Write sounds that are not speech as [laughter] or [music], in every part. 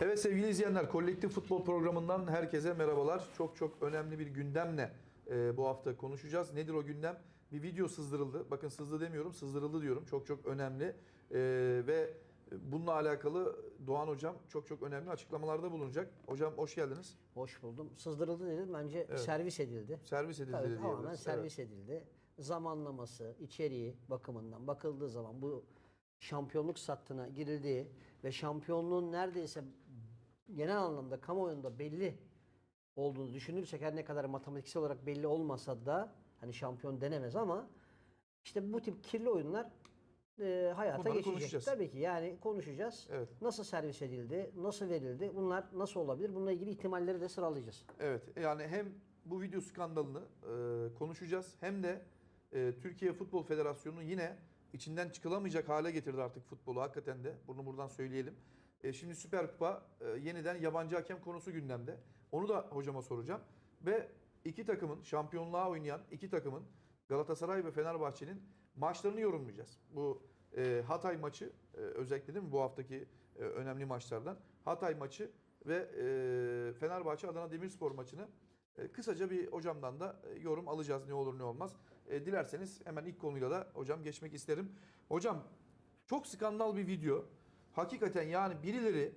Evet sevgili izleyenler, Kolektif Futbol Programı'ndan herkese merhabalar. Çok çok önemli bir gündemle e, bu hafta konuşacağız. Nedir o gündem? Bir video sızdırıldı. Bakın sızdı demiyorum, sızdırıldı diyorum. Çok çok önemli. E, ve bununla alakalı Doğan Hocam çok çok önemli açıklamalarda bulunacak. Hocam hoş geldiniz. Hoş buldum. Sızdırıldı dedim. Bence Evet. servis edildi. Servis edildi Tabii, tamamen servis edildi. Zamanlaması, içeriği bakımından bakıldığı zaman bu şampiyonluk sattığına girildiği ve şampiyonluğun neredeyse genel anlamda kamuoyunda belli olduğunu düşünürsek her ne kadar matematiksel olarak belli olmasa da hani şampiyon denemez ama işte bu tip kirli oyunlar e, hayata Bunları geçecek. Tabii ki yani konuşacağız. Evet. Nasıl servis edildi, nasıl verildi, bunlar nasıl olabilir? Bununla ilgili ihtimalleri de sıralayacağız. Evet yani hem bu video skandalını e, konuşacağız hem de e, Türkiye Futbol Federasyonu yine içinden çıkılamayacak hale getirdi artık futbolu hakikaten de. Bunu buradan söyleyelim. E, şimdi Süper Kupa e, yeniden yabancı hakem konusu gündemde. Onu da hocama soracağım. Ve iki takımın şampiyonluğa oynayan iki takımın Galatasaray ve Fenerbahçe'nin maçlarını yorumlayacağız. Bu e, Hatay maçı e, özellikle değil mi bu haftaki e, önemli maçlardan. Hatay maçı ve e, Fenerbahçe Adana Demirspor maçını e, kısaca bir hocamdan da e, yorum alacağız ne olur ne olmaz. E, dilerseniz hemen ilk konuyla da hocam geçmek isterim. Hocam çok skandal bir video. Hakikaten yani birileri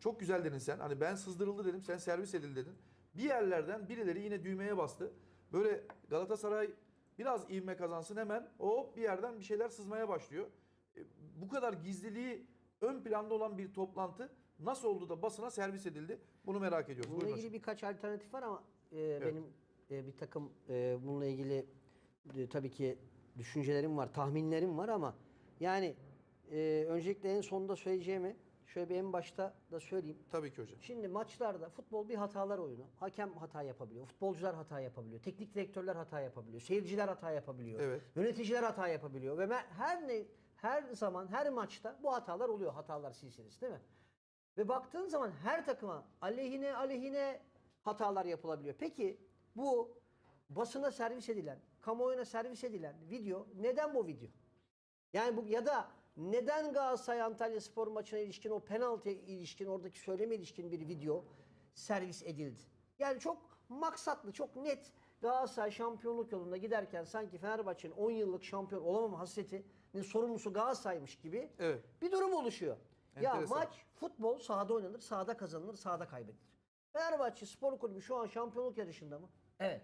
çok güzel dedin sen. Hani ben sızdırıldı dedim sen servis edildi dedin. Bir yerlerden birileri yine düğmeye bastı. Böyle Galatasaray biraz ivme kazansın hemen o bir yerden bir şeyler sızmaya başlıyor. E, Bu kadar gizliliği ön planda olan bir toplantı nasıl oldu da basına servis edildi? Bunu merak ediyoruz. Bununla Buyurun ilgili hocam. birkaç alternatif var ama e, benim e, bir takım e, bununla ilgili e, tabii ki düşüncelerim var, tahminlerim var ama yani e, öncelikle en sonunda söyleyeceğimi şöyle bir en başta da söyleyeyim. Tabii ki hocam. Şimdi maçlarda futbol bir hatalar oyunu. Hakem hata yapabiliyor, futbolcular hata yapabiliyor, teknik direktörler hata yapabiliyor, seyirciler hata yapabiliyor, Evet. yöneticiler hata yapabiliyor ve her ne her zaman her maçta bu hatalar oluyor. Hatalar silsilesi değil mi? Ve baktığın zaman her takıma aleyhine aleyhine hatalar yapılabiliyor. Peki bu basına servis edilen, kamuoyuna servis edilen video neden bu video? Yani bu ya da neden Galatasaray Antalya Spor maçına ilişkin o penaltı ilişkin oradaki söyleme ilişkin bir video servis edildi? Yani çok maksatlı, çok net Galatasaray şampiyonluk yolunda giderken sanki Fenerbahçe'nin 10 yıllık şampiyon olamama hasretinin sorumlusu Galatasaray'mış gibi Evet. bir durum oluşuyor. Ya Enteresan. maç futbol sahada oynanır, sahada kazanılır, sahada kaybedilir. Fenerbahçe Spor Kulübü şu an şampiyonluk yarışında mı? Evet.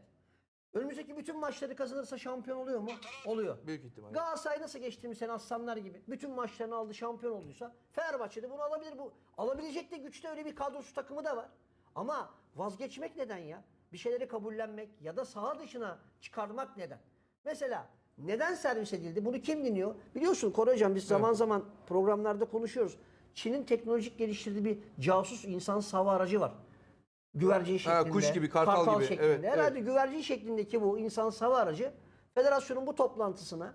Önümüzdeki bütün maçları kazanırsa şampiyon oluyor mu? Oluyor. Büyük ihtimalle. Galatasaray nasıl geçtiğimiz sene aslanlar gibi bütün maçlarını aldı şampiyon olduysa Fenerbahçe de bunu alabilir. Bu alabilecek de güçte öyle bir kadrosu takımı da var. Ama vazgeçmek neden ya? Bir şeyleri kabullenmek ya da saha dışına çıkarmak neden? Mesela neden servis edildi? Bunu kim dinliyor? Biliyorsun Koray Hocam biz zaman zaman programlarda konuşuyoruz. Çin'in teknolojik geliştirdiği bir casus insan hava aracı var. Güvercin Ha, şeklinde. kuş gibi, kartal gibi. şeklinde. Evet, Herhalde güvercin şeklindeki bu insan hava aracı federasyonun bu toplantısına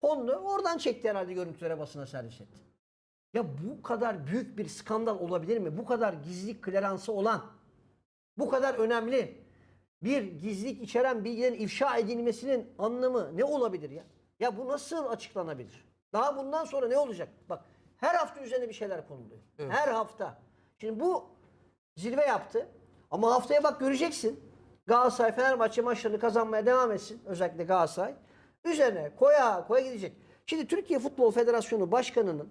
kondu. Oradan çekti herhalde görüntülere basına servis etti. Ya bu kadar büyük bir skandal olabilir mi? Bu kadar gizlilik kleransı olan, bu kadar önemli bir gizlilik içeren bilgilerin ifşa edilmesinin anlamı ne olabilir ya? Ya bu nasıl açıklanabilir? Daha bundan sonra ne olacak? Bak her hafta üzerine bir şeyler konuluyor. Her hafta. Şimdi bu zirve yaptı. Ama haftaya bak göreceksin. Galatasaray Fenerbahçe maçlarını kazanmaya devam etsin. Özellikle Galatasaray. Üzerine koya koya gidecek. Şimdi Türkiye Futbol Federasyonu Başkanı'nın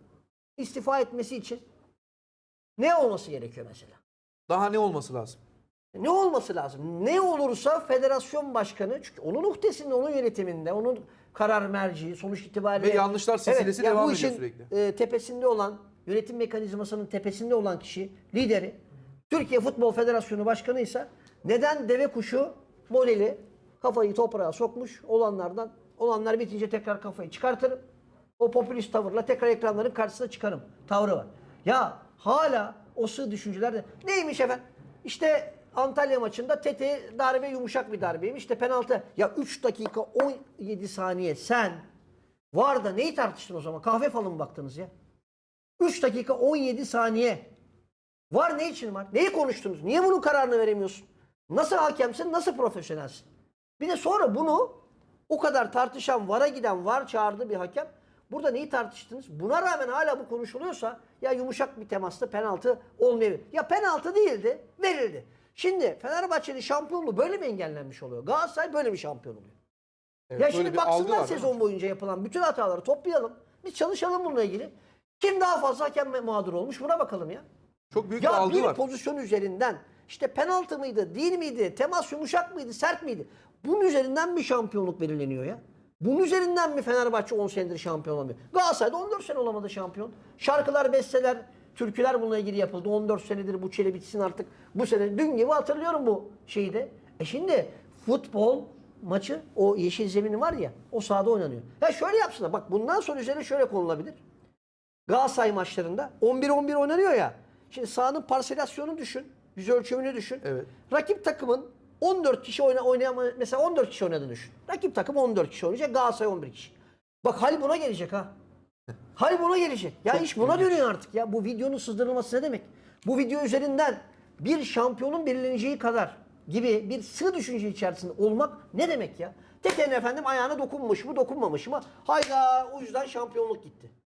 istifa etmesi için ne olması gerekiyor mesela? Daha ne olması lazım? Ne olması lazım? Ne olursa federasyon başkanı çünkü onun uhdesinde, onun yönetiminde, onun karar merci sonuç itibariyle Ve yanlışlar silsilesi ya devam bu ediyor işin, sürekli. e, tepesinde olan, yönetim mekanizmasının tepesinde olan kişi, lideri Türkiye Futbol Federasyonu Başkanı ise neden deve kuşu modeli kafayı toprağa sokmuş olanlardan olanlar bitince tekrar kafayı çıkartırım. O popülist tavırla tekrar ekranların karşısına çıkarım. Tavrı var. Ya hala o sığ düşünceler de neymiş efendim? İşte Antalya maçında Tete darbe yumuşak bir darbeymiş. İşte penaltı. Ya 3 dakika 17 saniye sen var da neyi tartıştın o zaman? Kahve falı mı baktınız ya? 3 dakika 17 saniye. Var ne için var? Neyi konuştunuz? Niye bunun kararını veremiyorsun? Nasıl hakemsin? Nasıl profesyonelsin? Bir de sonra bunu o kadar tartışan, vara giden, var çağırdığı bir hakem Burada neyi tartıştınız? Buna rağmen hala bu konuşuluyorsa ya yumuşak bir temasta penaltı olmayabilir. Ya penaltı değildi, verildi. Şimdi Fenerbahçe'nin şampiyonluğu böyle mi engellenmiş oluyor? Galatasaray böyle mi şampiyon oluyor? Evet, ya şimdi baksınlar sezon boyunca yapılan bütün hataları toplayalım. Biz çalışalım bununla ilgili. Kim daha fazla hakem mağdur olmuş buna bakalım ya. Çok büyük bir Ya algı bir var. pozisyon üzerinden işte penaltı mıydı, değil miydi, temas yumuşak mıydı, sert miydi? Bunun üzerinden mi şampiyonluk belirleniyor ya? Bunun üzerinden mi Fenerbahçe 10 senedir şampiyon olamıyor? Galatasaray'da 14 sene olamadı şampiyon. Şarkılar, besteler, türküler bununla ilgili yapıldı. 14 senedir bu çile bitsin artık. Bu sene dün gibi hatırlıyorum bu şeyi de. E şimdi futbol maçı o yeşil zemini var ya o sahada oynanıyor. Ya şöyle yapsınlar bak bundan sonra üzerine şöyle konulabilir. Galatasaray maçlarında 11-11 oynanıyor ya. Şimdi sahanın parselasyonu düşün. Yüz ölçümünü düşün. Evet. Rakip takımın 14 kişi oyna, oynayan mesela 14 kişi oynadığını düşün. Rakip takım 14 kişi oynayacak. Galatasaray 11 kişi. Bak hal buna gelecek ha. Hal buna gelecek. Ya iş buna dönüyor artık ya. Bu videonun sızdırılması ne demek? Bu video üzerinden bir şampiyonun belirleneceği kadar gibi bir sığ düşünce içerisinde olmak ne demek ya? Tekenin efendim ayağına dokunmuş mu dokunmamış mı? Hayda o yüzden şampiyonluk gitti.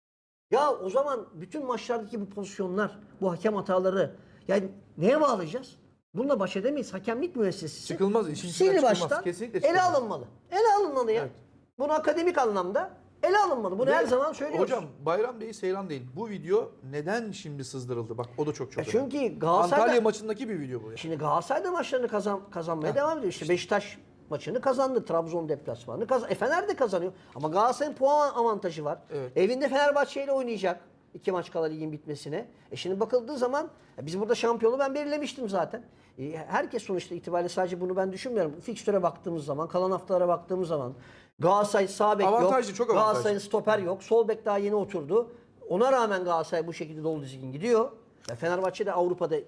Ya o zaman bütün maçlardaki bu pozisyonlar, bu hakem hataları yani neye bağlayacağız? Bununla baş edemeyiz. Hakemlik müessesesi. Çıkılmaz, işin içinden sil çıkılmaz. baştan Kesinlikle ele çıkılmaz. alınmalı. Ele alınmalı ya. Evet. Bunu akademik anlamda ele alınmalı. Bunu Ve her zaman söylüyoruz. Hocam bayram değil seyran değil. Bu video neden şimdi sızdırıldı? Bak o da çok çok Ya önemli. çünkü Galatasaray'da Antalya maçındaki bir video bu ya. Şimdi Galatasaray da maçlarını kazan, kazanmaya devam ediyor. İşte Beşiktaş maçını kazandı. Trabzon deplasmanını kazandı. E Fener de kazanıyor. Ama Galatasaray'ın puan avantajı var. Evet. Evinde Fenerbahçe ile oynayacak. İki maç kala ligin bitmesine. E şimdi bakıldığı zaman e biz burada şampiyonu ben belirlemiştim zaten. E herkes sonuçta itibariyle sadece bunu ben düşünmüyorum. Fikstüre baktığımız zaman, kalan haftalara baktığımız zaman Galatasaray sağ bek yok. Avantajlı, çok avantajlı. Galatasaray'ın stoper yok. Sol bek daha yeni oturdu. Ona rağmen Galatasaray bu şekilde dolu dizgin gidiyor. Ya Fenerbahçe de Avrupa'da e,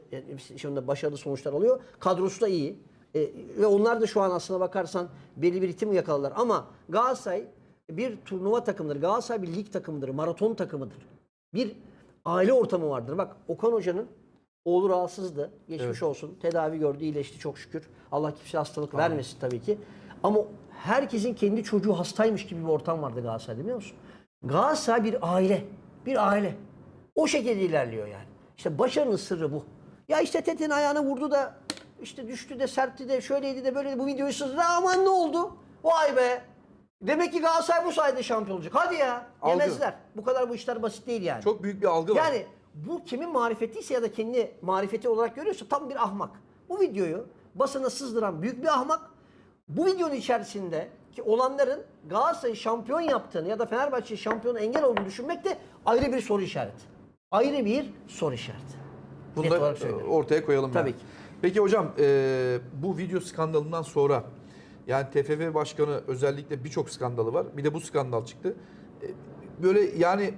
şimdi başarılı sonuçlar alıyor. Kadrosu da iyi. E, ve onlar da şu an aslına bakarsan belli bir ritim yakaladılar. Ama Galatasaray bir turnuva takımıdır. Galatasaray bir lig takımıdır. Maraton takımıdır. Bir aile ortamı vardır. Bak Okan Hoca'nın oğlu rahatsızdı. Geçmiş Evet. olsun. Tedavi gördü, iyileşti çok şükür. Allah kimseye hastalık vermesin tabii ki. Ama herkesin kendi çocuğu hastaymış gibi bir ortam vardı Galatasaray'da biliyor musun? Galatasaray bir aile. Bir aile. O şekilde ilerliyor yani. İşte başarının sırrı bu. Ya işte Tete'nin ayağına vurdu da işte düştü de sertti de şöyleydi de böyleydi bu videoyu sızdı. Aman ne oldu? Vay be. Demek ki Galatasaray bu sayede şampiyon olacak. Hadi ya. Algı. Yemezler. Bu kadar bu işler basit değil yani. Çok büyük bir algı var. Yani bu kimin marifetiyse ya da kendi marifeti olarak görüyorsa tam bir ahmak. Bu videoyu basına sızdıran büyük bir ahmak. Bu videonun içerisinde ki olanların Galatasaray'ı şampiyon yaptığını ya da Fenerbahçe'yi şampiyona engel olduğunu düşünmek de ayrı bir soru işareti. Ayrı bir soru işareti. Bunu da ortaya koyalım. Tabii yani. ki. Peki hocam e, bu video skandalından sonra yani TFF başkanı özellikle birçok skandalı var. Bir de bu skandal çıktı. E, böyle yani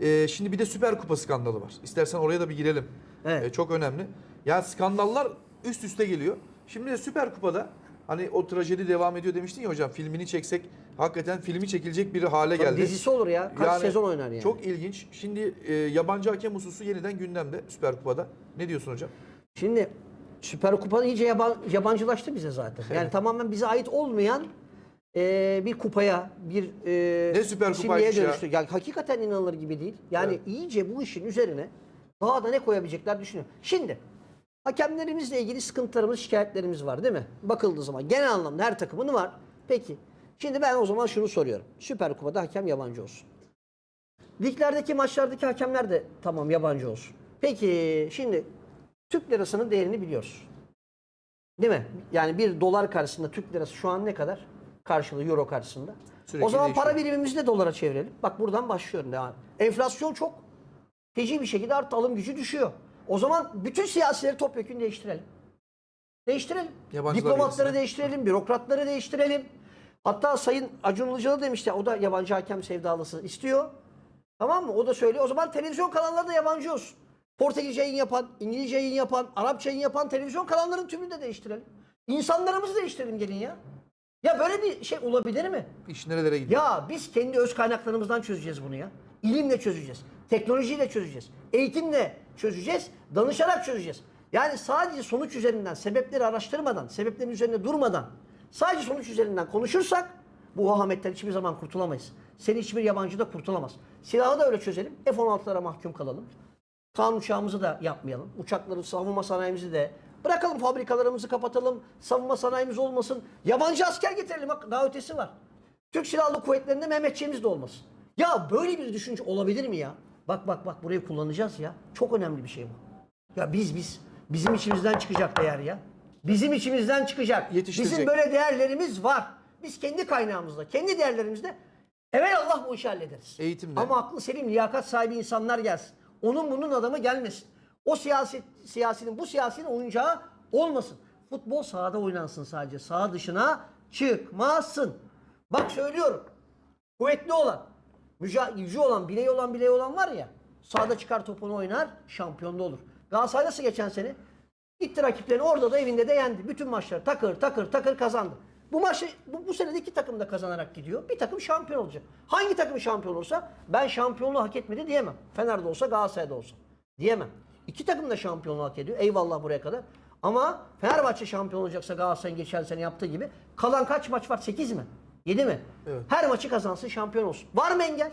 e, şimdi bir de Süper Kupa skandalı var. İstersen oraya da bir girelim. Evet. E, çok önemli. Yani skandallar üst üste geliyor. Şimdi de Süper Kupa'da hani o trajedi devam ediyor demiştin ya hocam filmini çeksek hakikaten filmi çekilecek bir hale geldi. Dizisi olur ya. Kaç sezon oynar yani. Çok ilginç. Şimdi e, yabancı hakem hususu yeniden gündemde Süper Kupa'da. Ne diyorsun hocam? Şimdi Süper Kupa iyice yaban, yabancılaştı bize zaten. Yani tamamen bize ait olmayan e, bir kupaya, bir e, Ne Süper Kupaymış ya. dönüştü. Yani hakikaten inanılır gibi değil. Yani Evet. iyice bu işin üzerine daha da ne koyabilecekler düşünüyorum. Şimdi hakemlerimizle ilgili sıkıntılarımız, şikayetlerimiz var değil mi? Bakıldığı zaman genel anlamda her takımın var. Peki. Şimdi ben o zaman şunu soruyorum. Süper Kupa'da hakem yabancı olsun. Liglerdeki maçlardaki hakemler de tamam yabancı olsun. Peki şimdi Türk lirasının değerini biliyoruz. Değil mi? Yani bir dolar karşısında Türk lirası şu an ne kadar? Karşılığı euro karşısında. Sürekli o zaman değişiyor. para birimimizi de dolara çevirelim. Bak buradan başlıyorum devam. Enflasyon çok feci bir şekilde arttı. Alım gücü düşüyor. O zaman bütün siyasileri topyekun değiştirelim. Değiştirelim. Yabancılar Diplomatları gelsin. değiştirelim, bürokratları değiştirelim. Hatta Sayın Acun Ilıcalı demişti, o da yabancı hakem sevdalısı istiyor. Tamam mı? O da söylüyor. O zaman televizyon kanalları da yabancı olsun. Portekizce yayın yapan, İngilizce yayın yapan, Arapça yayın yapan televizyon kanallarının tümünü de değiştirelim. İnsanlarımızı değiştirelim gelin ya. Ya böyle bir şey olabilir mi? İş nerelere gidiyor? Ya biz kendi öz kaynaklarımızdan çözeceğiz bunu ya. İlimle çözeceğiz. Teknolojiyle çözeceğiz. Eğitimle çözeceğiz. Danışarak çözeceğiz. Yani sadece sonuç üzerinden, sebepleri araştırmadan, sebeplerin üzerinde durmadan, sadece sonuç üzerinden konuşursak bu vahametten hiçbir zaman kurtulamayız. seni hiçbir yabancı da kurtulamaz. Silahı da öyle çözelim. F-16'lara mahkum kalalım. Kaan uçağımızı da yapmayalım. Uçakları, savunma sanayimizi de bırakalım fabrikalarımızı kapatalım. Savunma sanayimiz olmasın. Yabancı asker getirelim. Bak daha ötesi var. Türk Silahlı Kuvvetleri'nde Mehmetçiğimiz de olmasın. Ya böyle bir düşünce olabilir mi ya? Bak bak bak burayı kullanacağız ya. Çok önemli bir şey bu. Ya biz biz bizim içimizden çıkacak değer ya. Bizim içimizden çıkacak. Bizim böyle değerlerimiz var. Biz kendi kaynağımızda, kendi değerlerimizde Allah bu işi hallederiz. Eğitimle. Ama aklı selim, liyakat sahibi insanlar gelsin. Onun bunun adamı gelmesin. O siyaset siyasinin bu siyasinin oyuncağı olmasın. Futbol sahada oynansın sadece. Saha dışına çıkmasın. Bak söylüyorum. Kuvvetli olan, müca- gücü olan, bileği olan, bileği olan var ya. Sahada çıkar topunu oynar, şampiyonda olur. Galatasaray nasıl geçen sene? Gitti rakiplerini orada da evinde de yendi. Bütün maçları takır takır takır kazandı. Bu maçı bu, bu sene de iki takım da kazanarak gidiyor. Bir takım şampiyon olacak. Hangi takım şampiyon olursa ben şampiyonluğu hak etmedi diyemem. Fener'de olsa Galatasaray'da olsa. Diyemem. İki takım da şampiyonluğu hak ediyor. Eyvallah buraya kadar. Ama Fenerbahçe şampiyon olacaksa Galatasaray'ın geçen sene yaptığı gibi kalan kaç maç var? 8 mi? 7 mi? Evet. Her maçı kazansın şampiyon olsun. Var mı engel?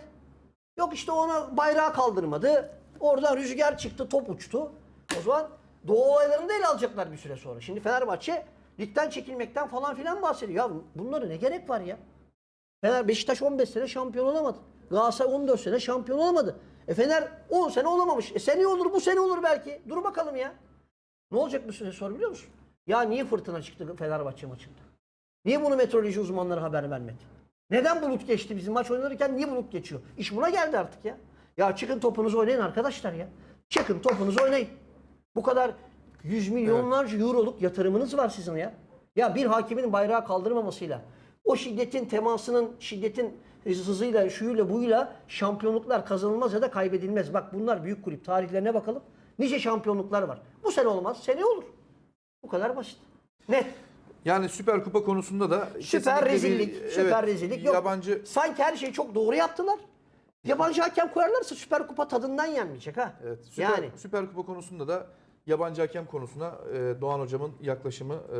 Yok işte ona bayrağı kaldırmadı. Oradan rüzgar çıktı, top uçtu. O zaman Doğu olaylarını da ele alacaklar bir süre sonra. Şimdi Fenerbahçe ligden çekilmekten falan filan bahsediyor. Ya bunlara ne gerek var ya? Fener Beşiktaş 15 sene şampiyon olamadı. Galatasaray 14 sene şampiyon olamadı. E Fener 10 sene olamamış. E seneye olur, bu sene olur belki. Dur bakalım ya. Ne olacak bu sene sor biliyor musun? Ya niye fırtına çıktı Fenerbahçe maçında? Niye bunu meteoroloji uzmanları haber vermedi? Neden bulut geçti bizim maç oynanırken niye bulut geçiyor? İş buna geldi artık ya. Ya çıkın topunuzu oynayın arkadaşlar ya. Çıkın topunuzu oynayın. Bu kadar yüz milyonlarca euroluk yatırımınız var sizin ya. Ya bir hakimin bayrağı kaldırmamasıyla o şiddetin temasının, şiddetin hızıyla, şuyuyla, buyla şampiyonluklar kazanılmaz ya da kaybedilmez. Bak bunlar büyük kulüp. Tarihlerine bakalım. Nice şampiyonluklar var. Bu sene olmaz, sene olur. Bu kadar basit. Net. Yani Süper Kupa konusunda da Süper kesinlikle bir- rezillik, süper evet, rezillik. Yok. Yabancı Sanki her şeyi çok doğru yaptılar. Yabancı hakem koyarlarsa Süper Kupa tadından yenmeyecek ha. Evet, Süper, yani Süper Kupa konusunda da yabancı hakem konusuna e, Doğan hocamın yaklaşımı e,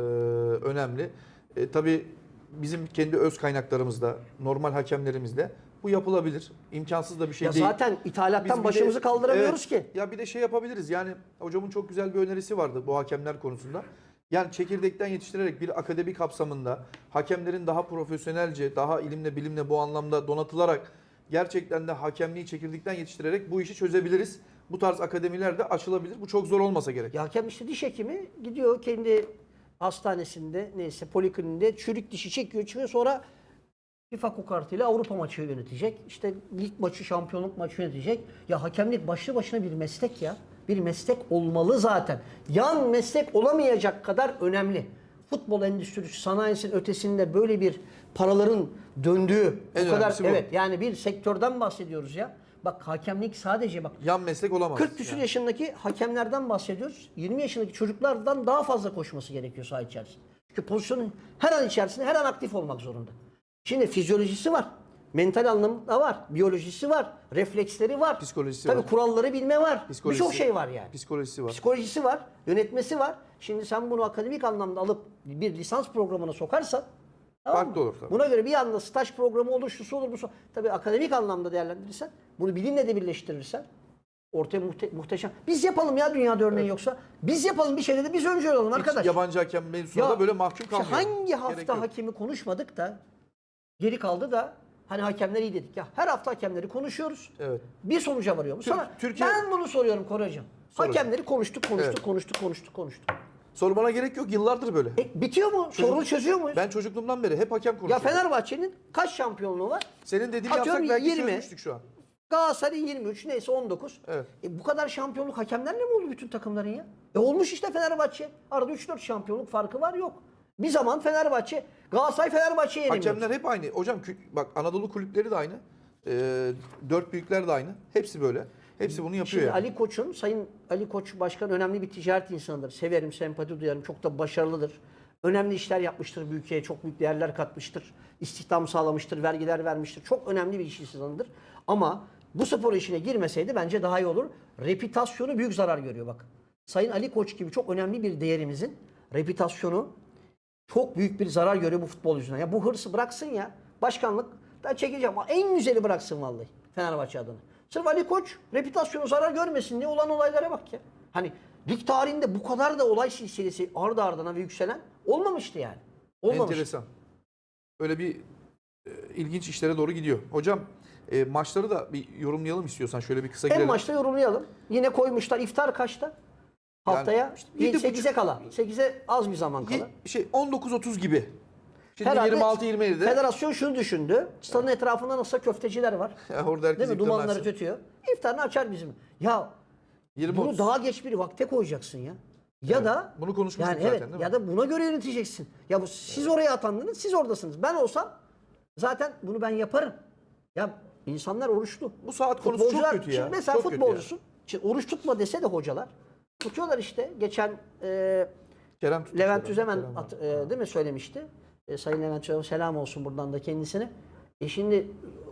önemli. E, tabii bizim kendi öz kaynaklarımızda, normal hakemlerimizde bu yapılabilir. İmkansız da bir şey ya değil. zaten Biz ithalattan de- başımızı kaldıramıyoruz Evet, ki. Ya bir de şey yapabiliriz. Yani hocamın çok güzel bir önerisi vardı bu hakemler konusunda. Yani çekirdekten yetiştirerek bir akademi kapsamında hakemlerin daha profesyonelce, daha ilimle bilimle bu anlamda donatılarak gerçekten de hakemliği çekirdekten yetiştirerek bu işi çözebiliriz. Bu tarz akademiler de açılabilir. Bu çok zor olmasa gerek. Ya hakem işte diş hekimi gidiyor kendi hastanesinde neyse polikliniğinde çürük dişi çekiyor çıkıyor sonra FIFA kokartıyla Avrupa maçı yönetecek. İşte lig maçı, şampiyonluk maçı yönetecek. Ya hakemlik başlı başına bir meslek ya. Bir meslek olmalı zaten. Yan meslek olamayacak kadar önemli. Futbol endüstrisi, sanayisinin ötesinde böyle bir paraların döndüğü En bu kadar önemlisi bu. evet yani bir sektörden bahsediyoruz ya. Bak hakemlik sadece bak Yan meslek olamaz. 40 küsur yani. yaşındaki hakemlerden bahsediyoruz. 20 yaşındaki çocuklardan daha fazla koşması gerekiyor saha içerisinde. Çünkü pozisyonun her an içerisinde her an aktif olmak zorunda. Şimdi fizyolojisi var. Mental anlamda var. Biyolojisi var. Refleksleri var. Psikolojisi Tabii var. kuralları bilme var. Birçok şey var yani. Psikolojisi var. Psikolojisi var. Yönetmesi var. Şimdi sen bunu akademik anlamda alıp bir lisans programına sokarsan tamam Farklı olur tabii. Buna göre bir anda staj programı olur, şusu olur, busu. Tabii akademik anlamda değerlendirirsen, bunu bilimle de birleştirirsen ortaya muhte- muhteşem. Biz yapalım ya dünyada örneği yoksa. Biz yapalım bir şeyde de biz önce olalım Hiç arkadaş. yabancı hakem mevzusunda da böyle mahkum işte kalmıyor. hangi Gerek hafta yok. hakemi konuşmadık da geri kaldı da hani hakemler iyi dedik ya. Her hafta hakemleri konuşuyoruz. Evet. Bir sonuca varıyor mu? Sonra Türkiye- ben bunu soruyorum Koraycığım. Sor hocam. Hakemleri konuştuk, konuştuk, Evet. konuştuk, konuştuk, konuştuk. Sormana gerek yok. Yıllardır böyle. E, bitiyor mu? Çocuk- Sorunu çözüyor muyuz? Ben çocukluğumdan beri hep hakem ya konuşuyorum. Fenerbahçe'nin kaç şampiyonluğu var? Senin dediğini Atıyorum yapsak belki 20. çözmüştük şu an. Galatasaray'ın 23 neyse 19. Evet. E, bu kadar şampiyonluk hakemlerle mi oldu bütün takımların ya? E olmuş işte Fenerbahçe. Arada 3-4 şampiyonluk farkı var yok. Bir zaman Fenerbahçe, Galatasaray Fenerbahçe'ye yenemiyor. Hakemler hep aynı. Hocam kü- bak Anadolu kulüpleri de aynı. Ee, dört büyükler de aynı. Hepsi böyle. Hepsi bunu yapıyor Şimdi yani. Ali Koç'un, Sayın Ali Koç Başkan önemli bir ticaret insanıdır. Severim, sempati duyarım. Çok da başarılıdır. Önemli işler yapmıştır bu ülkeye. Çok büyük değerler katmıştır. İstihdam sağlamıştır, vergiler vermiştir. Çok önemli bir iş insanıdır. Ama bu spor işine girmeseydi bence daha iyi olur. Reputasyonu büyük zarar görüyor bak. Sayın Ali Koç gibi çok önemli bir değerimizin reputasyonu çok büyük bir zarar görüyor bu futbol yüzünden. Ya bu hırsı bıraksın ya. Başkanlık Ben çekeceğim ama en güzeli bıraksın vallahi Fenerbahçe adına. Sırf Ali Koç reputasyonu zarar görmesin diye olan olaylara bak ya. Hani lig tarihinde bu kadar da olay silsilesi ardı ardına ve yükselen olmamıştı yani. Olmamıştı. Enteresan. Öyle bir e, ilginç işlere doğru gidiyor. Hocam e, maçları da bir yorumlayalım istiyorsan şöyle bir kısa En girelim. başta yorumlayalım. Yine koymuşlar iftar kaçta? Haftaya işte yedi 8'e buçuk- kala. 8'e az bir zaman kala. Şey 19.30 gibi. Şimdi Herhalde 26-27'de Federasyon şunu düşündü. Stadın etrafında nasıl köfteciler var. [laughs] orada herkes Değil mi? Dumanları açsın. tütüyor. İftarını açar bizim. Ya 20 bunu daha geç bir vakte koyacaksın ya. Ya da Bunu konuşmuştuk yani zaten evet, değil mi? Ya da buna göre yöneteceksin. Ya bu siz oraya atandınız, siz oradasınız. Ben olsam zaten bunu ben yaparım. Ya insanlar oruçlu. Bu saat konusu çok kötü ya. Şimdi mesela Çok futbolcusun. Şimdi oruç tutma dese de hocalar. Tutuyorlar işte. Geçen e, Kerem Levent at- e, değil mi söylemişti. E, Sayın Levent selam olsun buradan da kendisine. E şimdi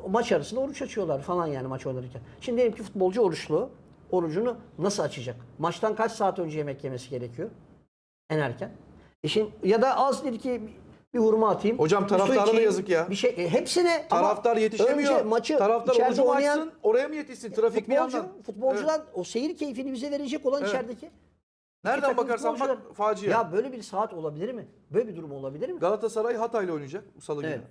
maç arasında oruç açıyorlar falan yani maç oynarken. Şimdi diyelim ki futbolcu oruçlu. Orucunu nasıl açacak? Maçtan kaç saat önce yemek yemesi gerekiyor? En erken. E şimdi, ya da az dedi ki bir hurma atayım. Hocam bir taraftara da yazık ya. Bir şey e, hepsine Taraftar yetişemiyor. Önce maçı Taraftar orucu oynayan açsın, oraya mı yetişsin? Trafik bir futbolcu, yandan. futbolcudan o seyir keyfini bize verecek olan Evet. içerideki. Nereden takım bakarsan bak facia. Ya böyle bir saat olabilir mi? Böyle bir durum olabilir mi? Galatasaray Hatay'la oynayacak bu salı günü. Evet.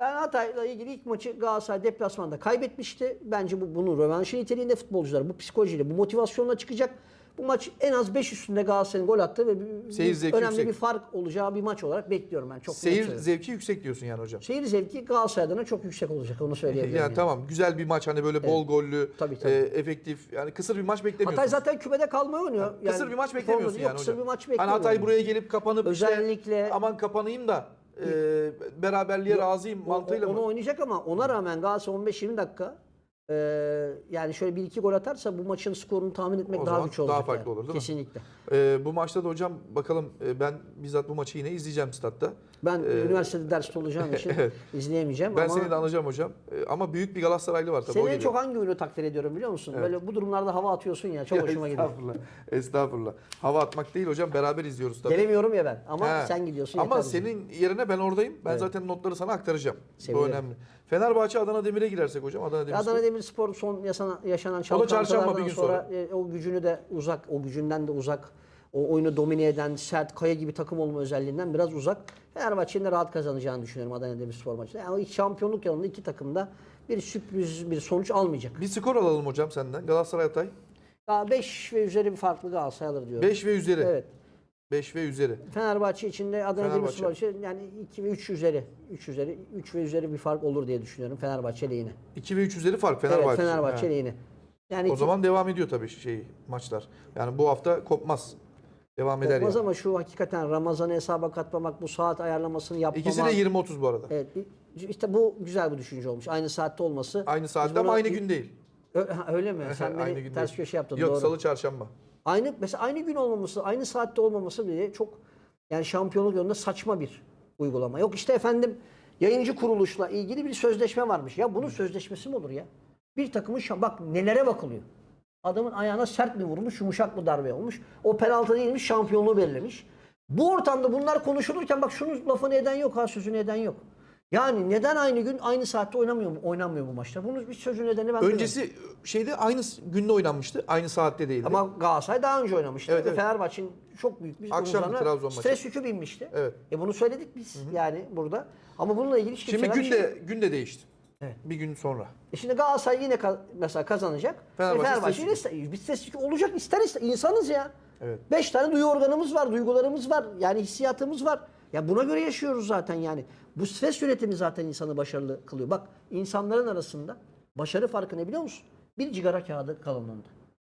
Ben Hatay'la ilgili ilk maçı Galatasaray deplasmanda kaybetmişti. Bence bu bunun rövanşı niteliğinde futbolcular bu psikolojiyle, bu motivasyonla çıkacak. Bu maç en az 5 üstünde Galatasaray'ın gol attığı ve bir- Seyir bir zevki önemli yüksek. bir fark olacağı bir maç olarak bekliyorum ben. Çok net Seyir söylüyorum. zevki yüksek diyorsun yani hocam. Seyir zevki Galatasaray adına çok yüksek olacak onu söyleyebilirim. Yani yani. tamam güzel bir maç hani böyle bol gollü, Tabii, tabii. e, efektif. Yani kısır bir maç beklemiyorsun. Hatay zaten kümede kalmayı oynuyor. Yani kısır bir maç beklemiyorsun yani yok, Kısır hocam. bir maç hani beklemiyorum. Hatay buraya gelip kapanıp Özellikle- işte aman kapanayım da e, beraberliğe razıyım O- mantığıyla onu mı? oynayacak ama ona rağmen Galatasaray 15-20 dakika e, yani şöyle bir iki gol atarsa bu maçın skorunu tahmin etmek O daha güç olacak. daha farklı yani. olur, değil mi? Kesinlikle. E, bu maçta da hocam bakalım e, ben bizzat bu maçı yine izleyeceğim statta. Ben üniversitede derste olacağım [laughs] için Ee, Evet. izleyemeyeceğim Ben ama seni de anlayacağım hocam. E, ama büyük bir Galatasaraylı var tabii. seni en çok hangi oyunu takdir ediyorum biliyor musun? Böyle bu durumlarda hava atıyorsun ya çok hoşuma gidiyor. Estağfurullah. Estağfurullah. Hava atmak değil hocam beraber izliyoruz tabii. Gelemiyorum ya ben ama He. sen gidiyorsun. Ama senin yerine ben oradayım. Ben zaten notları sana aktaracağım. Sevinirim. Bu önemli. Fenerbahçe Adana Demir'e girersek hocam. Adana Demir. Adana Demirspor son yaşanan, yaşanan çalkantılardan gün sonra, e, o gücünü de uzak, o gücünden de uzak, o oyunu domine eden sert kaya gibi takım olma özelliğinden biraz uzak. Fenerbahçe'nin de rahat kazanacağını düşünüyorum Adana Demirspor maçında. Yani şampiyonluk yılında iki takım da bir sürpriz bir sonuç almayacak. Bir skor alalım hocam senden. Galatasaray Atay. Daha 5 ve üzeri bir farklı Galatasaray alır diyorum. 5 ve üzeri. Evet. 5 ve üzeri. Için içinde Adana Fenerbahçe. Demirspor için yani 2 ve 3 üzeri 3 üzeri 3 ve üzeri bir fark olur diye düşünüyorum Fenerbahçe lehine. 2 ve 3 üzeri fark Fenerbahçe. Evet Fenerbahçe lehine. Yani O iki- zaman devam ediyor tabii şey maçlar. Yani bu hafta kopmaz. Devam eder Olmaz yani. ama şu hakikaten Ramazan'ı hesaba katmamak, bu saat ayarlamasını yapmamak. İkisi de 20-30 bu arada. Evet, işte bu güzel bir düşünce olmuş. Aynı saatte olması. Aynı saatte bunu- ama aynı gün değil. Öyle mi? Sen Aynı beni ters köşe yaptın. Yok doğru. salı çarşamba. Aynı mesela aynı gün olmaması, aynı saatte olmaması bile çok yani şampiyonluk yolunda saçma bir uygulama. Yok işte efendim yayıncı kuruluşla ilgili bir sözleşme varmış. Ya bunun sözleşmesi mi olur ya? Bir takımın bak nelere bakılıyor. Adamın ayağına sert mi vurmuş, yumuşak mı darbe olmuş. O penaltı değilmiş, şampiyonluğu belirlemiş. Bu ortamda bunlar konuşulurken bak şunun lafını eden yok ha sözünü eden yok. Yani neden aynı gün aynı saatte oynamıyor mu, oynanmıyor bu maçlar? Bunun bir sözü nedeni ben Öncesi şeyde aynı günde oynanmıştı. Aynı saatte değildi. ama Galatasaray daha önce oynamıştı. Evet, Ve evet. Fenerbahçe'nin çok büyük bir Akşam omuzlarına Trabzon maçı. stres yükü binmişti. Evet. E bunu söyledik biz yani burada. Ama bununla ilgili hiç Şimdi kimseler bir gün şey- de gün de değişti. Evet. Bir gün sonra. E şimdi Galatasaray yine ka- mesela kazanacak. Fenerbahçe Fenerbahçe, Fenerbahçe stres yükü olacak. İster ister. insanız ya. Evet. Beş tane duyu organımız var, duygularımız var. Yani hissiyatımız var. Ya buna göre yaşıyoruz zaten yani. Bu stres yönetimi zaten insanı başarılı kılıyor. Bak insanların arasında başarı farkı ne biliyor musun? Bir cigara kağıdı kalınlığında.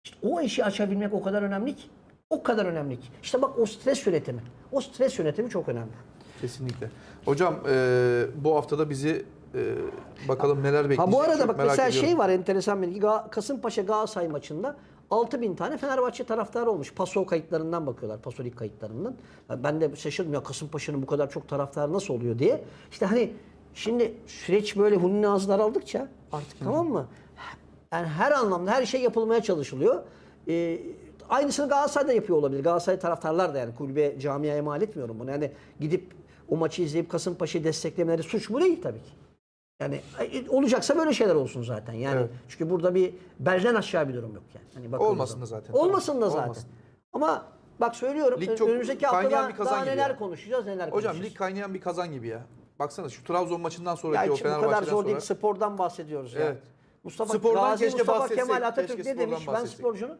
İşte o işi açabilmek o kadar önemli ki. O kadar önemli ki. İşte bak o stres yönetimi. O stres yönetimi çok önemli. Kesinlikle. Hocam e, bu haftada bizi e, bakalım neler bekleyecek. Ha bu arada bak mesela ediyorum. şey var enteresan bir Ga- Kasımpaşa Galatasaray maçında 6000 tane Fenerbahçe taraftarı olmuş. Paso kayıtlarından bakıyorlar. Pasolik kayıtlarından. Ya Ben de şaşırdım ya Kasımpaşa'nın bu kadar çok taraftarı nasıl oluyor diye. İşte hani şimdi süreç böyle hunni ağızlar aldıkça artık tamam mı? Yani her anlamda her şey yapılmaya çalışılıyor. Ee, aynısını Galatasaray'da yapıyor olabilir. Galatasaray taraftarlar da yani kulübe camiaya mal etmiyorum bunu. Yani gidip o maçı izleyip Kasımpaşa'yı desteklemeleri suç mu değil tabii ki. Yani e, olacaksa böyle şeyler olsun zaten. Yani Evet. çünkü burada bir belden aşağı bir durum yok yani. Hani Olmasın da zaten. Olmasın da zaten. olmasın. Ama bak söylüyorum Lig çok önümüzdeki hafta daha, daha neler ya. konuşacağız neler Hocam konuşacağız. lig kaynayan bir kazan gibi ya. Baksana şu Trabzon maçından ya sonraki o hiç bu kadar Fenerbahçe'den zor sonra. değil. Spordan bahsediyoruz ya. Evet. Mustafa Spordan Gazi keşke Mustafa bahsetsek, Kemal Atatürk keşke ne demiş? spordan Ben bahsetsek. sporcunun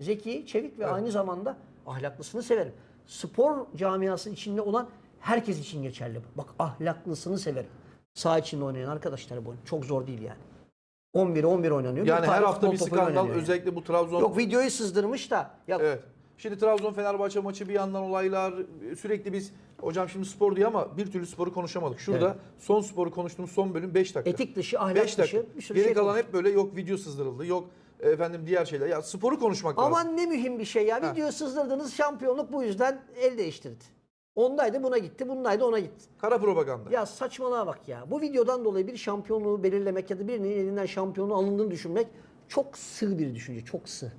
zeki, çevik ve Evet. aynı zamanda ahlaklısını severim. Spor camiası içinde olan herkes için geçerli bu. Bak ahlaklısını severim. Sağ içinde oynayan arkadaşlar bu. Çok zor değil yani. 11 11 oynanıyor. Yani her hafta bir skandal yani. özellikle bu Trabzon Yok videoyu sızdırmış da. Ya Evet. Şimdi Trabzon Fenerbahçe maçı bir yandan olaylar sürekli biz hocam şimdi spor diyor ama bir türlü sporu konuşamadık. Şurada Evet. son sporu konuştuğumuz son bölüm 5 dakika. etik dışı, ahlak 5 dakika. dışı bir sürü Geri şey kalan konuştuk. hep böyle yok video sızdırıldı, yok efendim diğer şeyler. Ya sporu konuşmak lazım. Aman ne mühim bir şey ya. Video sızdırdınız şampiyonluk bu yüzden el değiştirdi. Ondaydı buna gitti, bundaydı ona gitti. Kara propaganda. Ya saçmalığa bak ya. Bu videodan dolayı bir şampiyonluğu belirlemek ya da birinin elinden şampiyonluğu alındığını düşünmek çok sığ bir düşünce. Çok sığ.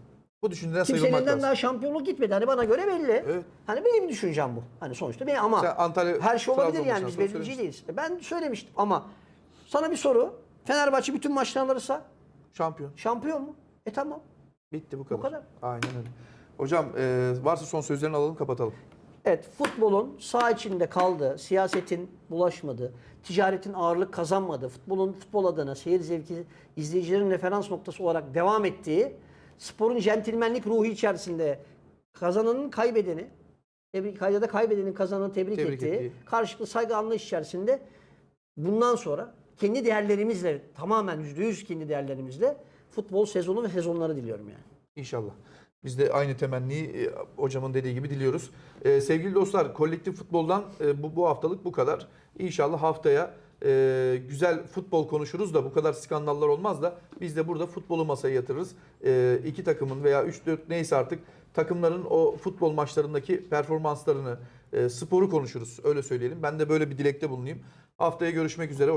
Bu düşünceden Kimsenin sıyrılmak elinden lazım. daha şampiyonluk gitmedi. Hani bana göre belli. Evet. Hani benim düşüncem bu. Hani sonuçta benim ama Sen Antalya her şey olabilir Trabzon yani maçından biz sonra belirleyici değiliz. Ben söylemiştim ama sana bir soru. Fenerbahçe bütün maçlarını alırsa Şampiyon. şampiyon mu? E tamam. Bitti bu kadar. kadar. Aynen öyle. Hocam e, varsa son sözlerini alalım kapatalım. Evet futbolun sağ içinde kaldığı, siyasetin bulaşmadığı, ticaretin ağırlık kazanmadığı, futbolun futbol adına seyir zevki izleyicilerin referans noktası olarak devam ettiği, sporun centilmenlik ruhu içerisinde kazananın kaybedeni, tebrik, ya da kaybedenin kazananı tebrik, Tebrik ettiği, ettiği. karşılıklı saygı anlayış içerisinde bundan sonra kendi değerlerimizle, tamamen %100 kendi değerlerimizle futbol sezonu ve sezonları diliyorum yani. İnşallah. Biz de aynı temenniyi e, hocamın dediği gibi diliyoruz. E, sevgili dostlar, kolektif futboldan e, bu, bu haftalık bu kadar. İnşallah haftaya e, güzel futbol konuşuruz da bu kadar skandallar olmaz da biz de burada futbolu masaya yatırırız. E, iki takımın veya 3-4 neyse artık takımların o futbol maçlarındaki performanslarını, e, sporu konuşuruz. Öyle söyleyelim. Ben de böyle bir dilekte bulunayım. Haftaya görüşmek üzere.